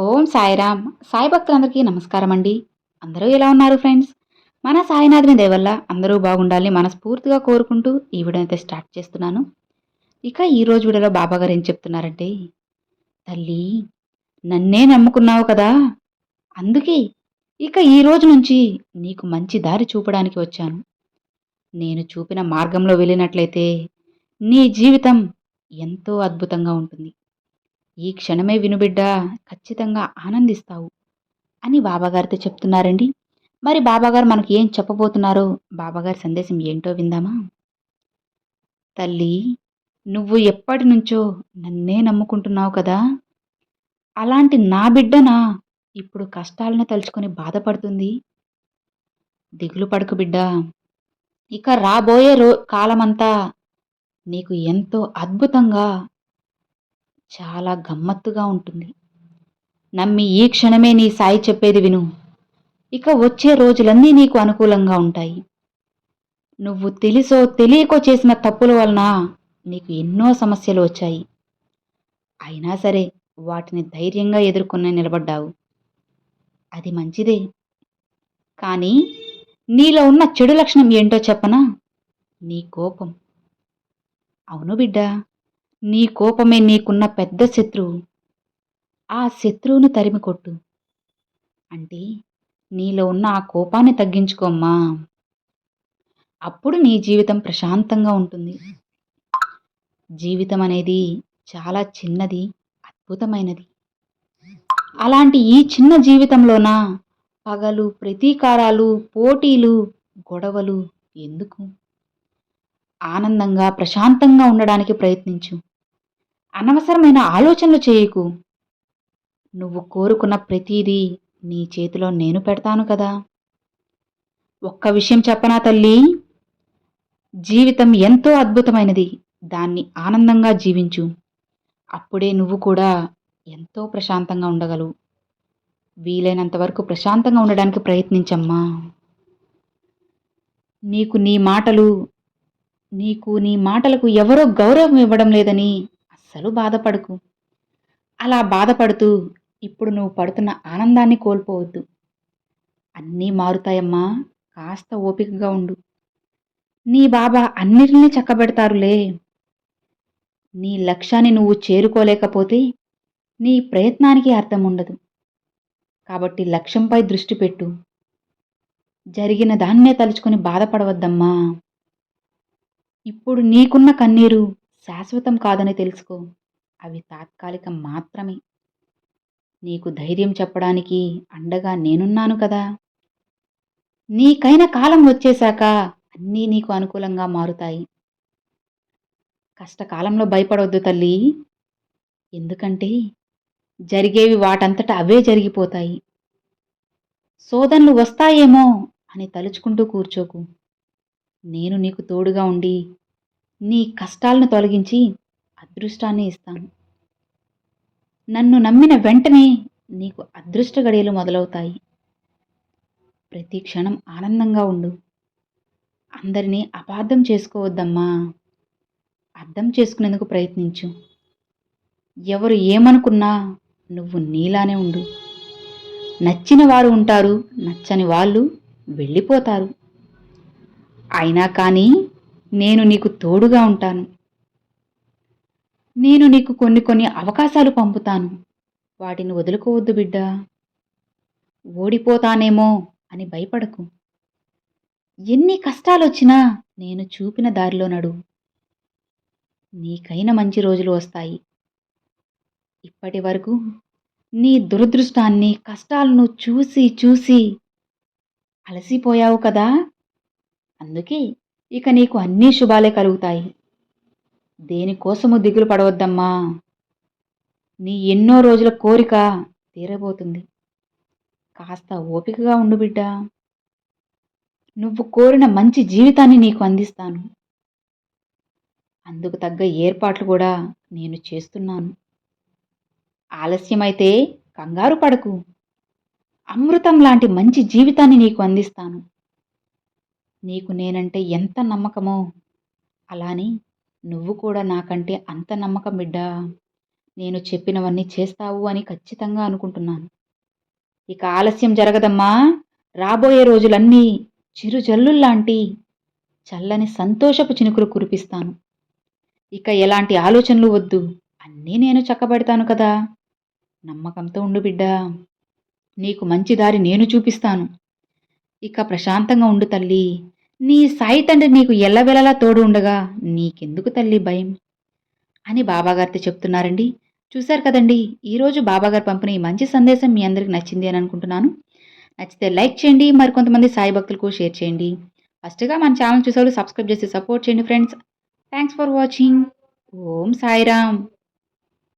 ఓం సాయిరామ్. సాయి భక్తులందరికీ నమస్కారం అండి. అందరూ ఎలా ఉన్నారు ఫ్రెండ్స్? మన సాయినాథుని దేవల్ల అందరూ బాగుండాలని మనస్ఫూర్తిగా కోరుకుంటూ ఈ వీడియో అయితే స్టార్ట్ చేస్తున్నాను. ఇక ఈ రోజు వీడియోలో బాబా గారు ఏం చెప్తున్నారంటే తల్లి నన్నే నమ్ముకున్నావు కదా. అందుకే ఇక ఈ రోజు నుంచి నీకు మంచి దారి చూపడానికి వచ్చాను. నేను చూపిన మార్గంలో వెళ్ళినట్లయితే నీ జీవితం ఎంతో అద్భుతంగా ఉంటుంది. ఈ క్షణమే వినుబిడ్డా ఖచ్చితంగా ఆనందిస్తావు అని బాబాగారితో చెప్తున్నారండి. మరి బాబాగారు మనకి ఏం చెప్పబోతున్నారో బాబాగారి సందేశం ఏంటో విందామా? తల్లి నువ్వు ఎప్పటి నుంచో నన్నే నమ్ముకుంటున్నావు కదా? అలాంటి నా బిడ్డనా ఇప్పుడు కష్టాలను తలుచుకొని బాధపడుతుంది? దిగులు పడకు బిడ్డ. ఇక రాబోయే రో కాలమంతా నీకు ఎంతో అద్భుతంగా చాలా గమ్మత్తుగా ఉంటుంది. నమ్మి ఈ క్షణమే నీ సాయి చెప్పేది విను. ఇక వచ్చే రోజులన్నీ నీకు అనుకూలంగా ఉంటాయి. నువ్వు తెలిసో తెలియకో చేసిన తప్పుల వలన నీకు ఎన్నో సమస్యలు వచ్చాయి. అయినా సరే వాటిని ధైర్యంగా ఎదుర్కొని నిలబడ్డావు. అది మంచిదే. కానీ నీలో ఉన్న చెడు లక్షణం ఏంటో చెప్పనా? నీ కోపం. అవును బిడ్డా నీ కోపమే నీకున్న పెద్ద శత్రువు. ఆ శత్రువును తరిమి కొట్టు. అంటే నీలో ఉన్న ఆ కోపాన్ని తగ్గించుకోమ్మా అప్పుడు నీ జీవితం ప్రశాంతంగా ఉంటుంది. జీవితం అనేది చాలా చిన్నది అద్భుతమైనది. అలాంటి ఈ చిన్న జీవితంలోన పగలు ప్రతీకారాలు పోటీలు గొడవలు ఎందుకు? ఆనందంగా ప్రశాంతంగా ఉండడానికి ప్రయత్నించు. అనవసరమైన ఆలోచనలు చేయకు. నువ్వు కోరుకున్న ప్రతిదీ నీ చేతిలో నేను పెడతాను కదా. ఒక్క విషయం చెప్పనా తల్లి? జీవితం ఎంతో అద్భుతమైనది. దాన్ని ఆనందంగా జీవించు. అప్పుడే నువ్వు కూడా ఎంతో ప్రశాంతంగా ఉండగలవు. వీలైనంత వరకు ప్రశాంతంగా ఉండడానికి ప్రయత్నించమ్మా. నీకు నీ మాటలు నీకు నీ మాటలకు ఎవరో గౌరవం ఇవ్వడం లేదని అస్సలు బాధపడకు. అలా బాధపడుతూ ఇప్పుడు నువ్వు పడుతున్న ఆనందాన్ని కోల్పోవద్దు. అన్నీ మారుతాయమ్మా. కాస్త ఓపికగా ఉండు. నీ బాబా అన్నిటినీ చక్కబెడతారులే. నీ లక్ష్యాన్ని నువ్వు చేరుకోలేకపోతే నీ ప్రయత్నానికి అర్థం ఉండదు కాబట్టి లక్ష్యంపై దృష్టి పెట్టు. జరిగిన దాన్నే తలుచుకొని బాధపడవద్దమ్మా. ఇప్పుడు నీకున్న కన్నీరు శాశ్వతం కాదని తెలుసుకో. అవి తాత్కాలికం మాత్రమే. నీకు ధైర్యం చెప్పడానికి అండగా నేనున్నాను కదా. నీకైన కాలం వచ్చేశాక అన్నీ నీకు అనుకూలంగా మారుతాయి. కష్టకాలంలో భయపడవద్దు తల్లి. ఎందుకంటే జరిగేవి వాటంతట అవే జరిగిపోతాయి. శోధనలు వస్తాయేమో అని తలుచుకుంటూ కూర్చోకు. నేను నీకు తోడుగా ఉండి నీ కష్టాలను తొలగించి అదృష్టాన్ని ఇస్తాను. నన్ను నమ్మిన వెంటనే నీకు అదృష్ట గడియలు మొదలవుతాయి. ప్రతి క్షణం ఆనందంగా ఉండు. అందరినీ అపార్థం చేసుకోవద్దమ్మా. అర్థం చేసుకునేందుకు ప్రయత్నించు. ఎవరు ఏమనుకున్నా నువ్వు నీలానే ఉండు. నచ్చిన వారు ఉంటారు నచ్చని వాళ్ళు వెళ్ళిపోతారు. అయినా కానీ నేను నీకు తోడుగా ఉంటాను. నేను నీకు కొన్ని కొన్ని అవకాశాలు పంపుతాను. వాటిని వదులుకోవద్దు బిడ్డ. ఓడిపోతానేమో అని భయపడకు. ఎన్ని కష్టాలు వచ్చినా నేను చూపిన దారిలో నడు. నీకైన మంచి రోజులు వస్తాయి. ఇప్పటి వరకు నీ దురదృష్టాన్ని కష్టాలను చూసి చూసి అలసిపోయావు కదా? అందుకే ఇక నీకు అన్నీ శుభాలే కలుగుతాయి. దేనికోసము దిగులు పడవద్దమ్మా. నీ ఎన్నో రోజుల కోరిక తీరబోతుంది. కాస్త ఓపికగా ఉండు బిడ్డ. నువ్వు కోరిన మంచి జీవితాన్ని నీకు అందిస్తాను. అందుకు తగ్గ ఏర్పాట్లు కూడా నేను చేస్తున్నాను. ఆలస్యమైతే కంగారు పడకు. అమృతం లాంటి మంచి జీవితాన్ని నీకు అందిస్తాను. నీకు నేనంటే ఎంత నమ్మకమో? అలానే నువ్వు కూడా నాకంటే అంత నమ్మకం బిడ్డా. నేను చెప్పినవన్నీ చేస్తావు అని ఖచ్చితంగా అనుకుంటున్నాను. ఇక ఆలస్యం జరగదమ్మా. రాబోయే రోజులన్నీ చిరుజల్లుల్లాంటి చల్లని సంతోషపు చినుకులు కురిపిస్తాను. ఇక ఎలాంటి ఆలోచనలు వద్దు. అన్నీ నేను చక్కబెడతాను కదా. నమ్మకంతో ఉండు బిడ్డా. నీకు మంచి దారి నేను చూపిస్తాను. ఇక ప్రశాంతంగా ఉండు తల్లి. నీ సాయి తండ్రి నీకు ఎల్లవెలలా తోడు ఉండగా నీకెందుకు తల్లి భయం? అని బాబాగారితో చెప్తున్నారండి. చూశారు కదండి ఈరోజు బాబాగారు పంపిన ఈ మంచి సందేశం మీ అందరికి నచ్చింది అని అనుకుంటున్నాను. నచ్చితే లైక్ చేయండి మరికొంతమంది సాయి భక్తులకు షేర్ చేయండి. ఫస్ట్గా మన ఛానల్ చూసేవాళ్ళు సబ్స్క్రైబ్ చేసి సపోర్ట్ చేయండి friends. Thanks for watching. Om Sairam.